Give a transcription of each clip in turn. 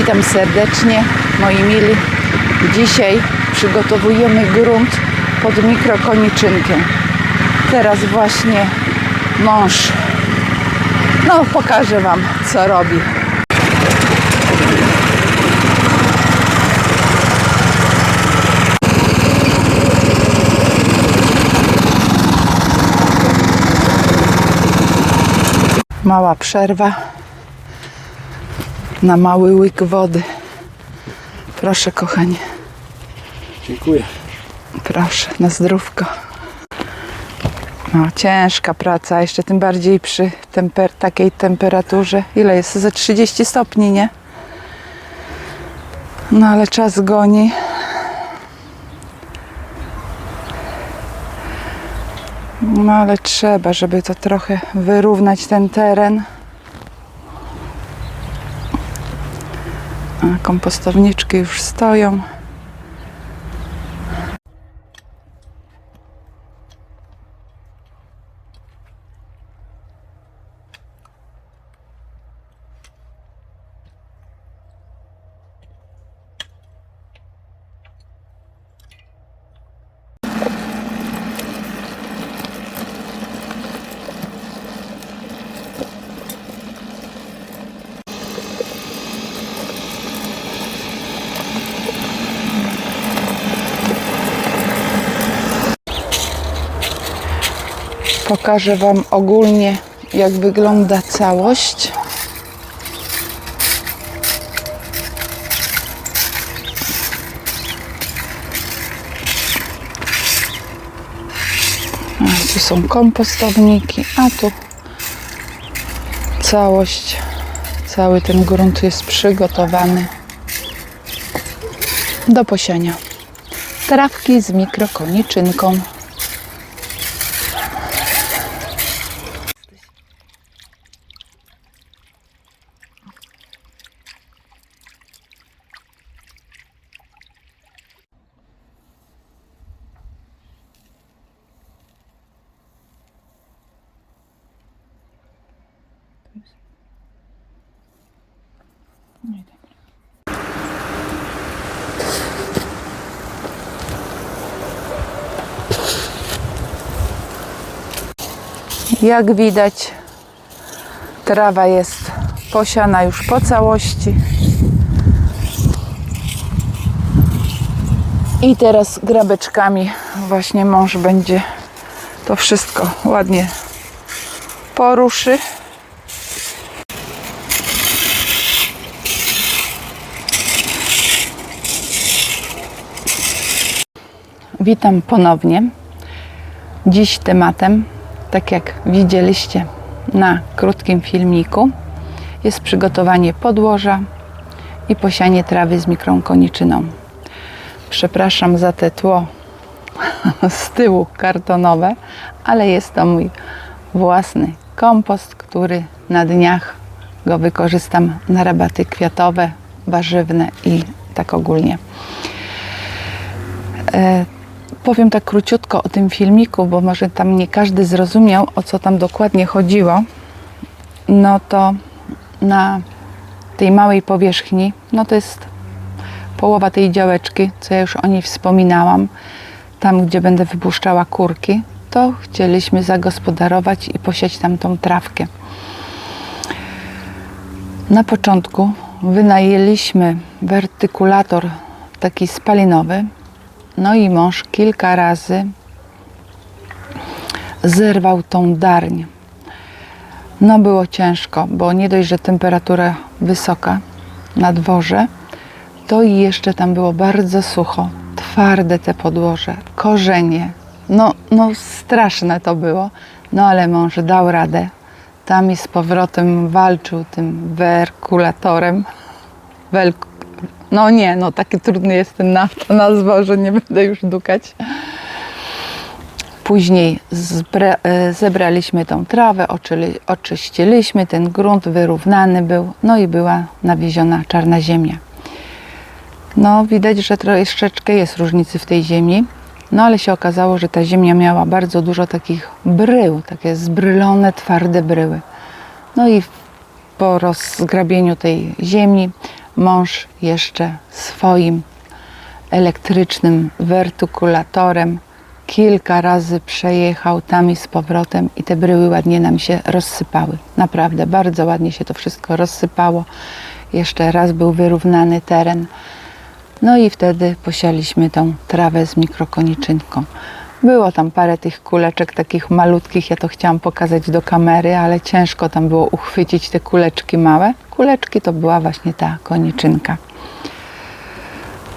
Witam serdecznie, moi mili. Dzisiaj przygotowujemy grunt pod mikrokoniczynkę. Teraz właśnie mąż, no pokażę Wam, co robi. Mała przerwa na mały łyk wody. Proszę, kochanie, Dziękuję. proszę, na zdrówko. No, ciężka praca, jeszcze tym bardziej przy temper- takiej temperaturze. Ile jest? Ze 30 stopni, nie? No ale czas goni. No ale trzeba, żeby to trochę wyrównać ten teren. Kompostowniczki już stoją. Pokażę Wam ogólnie, jak wygląda całość. Tu są kompostowniki, a tu całość, cały ten grunt jest przygotowany do posiania. Trawki z mikrokoniczynką. Jak widać, trawa jest posiana już po całości. I teraz grabeczkami właśnie mąż będzie to wszystko ładnie poruszy. Witam ponownie. Dziś tematem, tak jak widzieliście na krótkim filmiku, jest przygotowanie podłoża i posianie trawy z mikrokoniczyną. Przepraszam za te tło z tyłu kartonowe, ale jest to mój własny kompost, który na dniach go wykorzystam na rabaty kwiatowe, warzywne i tak ogólnie. Powiem tak króciutko o tym filmiku, bo może tam nie każdy zrozumiał, o co tam dokładnie chodziło. No to na tej małej powierzchni, no to jest połowa tej działeczki, co ja już o niej wspominałam, tam gdzie będę wypuszczała kurki, to chcieliśmy zagospodarować i posiać tam tą trawkę. Na początku wynajęliśmy wertykulator taki spalinowy, no i mąż kilka razy zerwał tą darń. No było ciężko, bo nie dość, że temperatura wysoka na dworze, to i jeszcze tam było bardzo sucho, twarde te podłoże, korzenie. No, no straszne to było, no ale mąż dał radę. tam i z powrotem walczył tym werkulatorem. No nie, no taki trudny jest ten na- nazwa, że nie będę już dukać. Później e, zebraliśmy tą trawę, oczyściliśmy, ten grunt wyrównany był, no i była nawieziona czarna ziemia. No widać, że troszeczkę jest różnicy w tej ziemi, no ale się okazało, że ta ziemia miała bardzo dużo takich brył, takie zbrylone, twarde bryły. No i po rozgrabieniu tej ziemi mąż jeszcze swoim elektrycznym wertykulatorem kilka razy przejechał tam i z powrotem i te bryły ładnie nam się rozsypały. Naprawdę, bardzo ładnie się to wszystko rozsypało. Jeszcze raz był wyrównany teren. No i wtedy posialiśmy tą trawę z mikrokoniczynką. Było tam parę tych kuleczek takich malutkich, ja to chciałam pokazać do kamery, ale ciężko tam było uchwycić te kuleczki małe. Kuleczki to była właśnie ta koniczynka.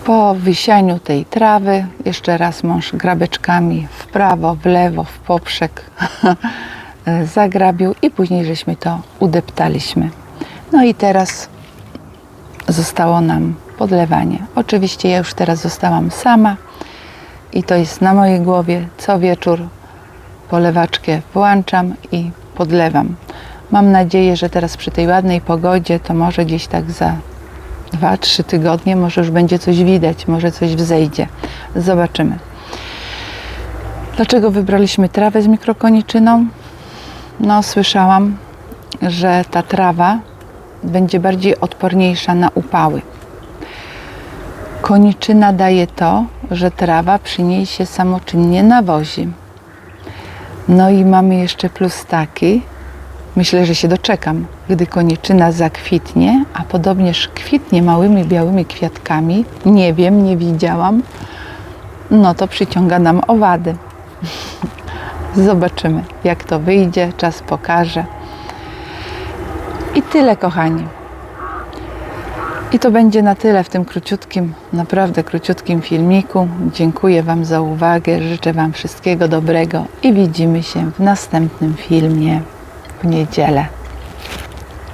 Po wysianiu tej trawy jeszcze raz mąż grabeczkami w prawo, w lewo, w poprzek zagrabił i później żeśmy to udeptaliśmy. No i teraz zostało nam podlewanie. Oczywiście ja już teraz zostałam sama i to jest na mojej głowie. Co wieczór polewaczkę włączam i podlewam. Mam nadzieję, że teraz przy tej ładnej pogodzie to może gdzieś tak za 2-3 tygodnie może już będzie coś widać, może coś wzejdzie. Zobaczymy. Dlaczego wybraliśmy trawę z mikrokoniczyną? No, słyszałam, że ta trawa będzie bardziej odporniejsza na upały. Koniczyna daje to, że trawa przy niej się samoczynnie nawozi. No i mamy jeszcze plus taki, myślę, że się doczekam, gdy koniczyna zakwitnie, a podobnież kwitnie małymi białymi kwiatkami, nie wiem, nie widziałam, no to przyciąga nam owady. Zobaczymy, jak to wyjdzie, czas pokaże. I tyle, kochani. I to będzie na tyle w tym króciutkim, naprawdę króciutkim filmiku. Dziękuję Wam za uwagę, życzę Wam wszystkiego dobrego i widzimy się w następnym filmie w niedzielę.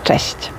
Cześć!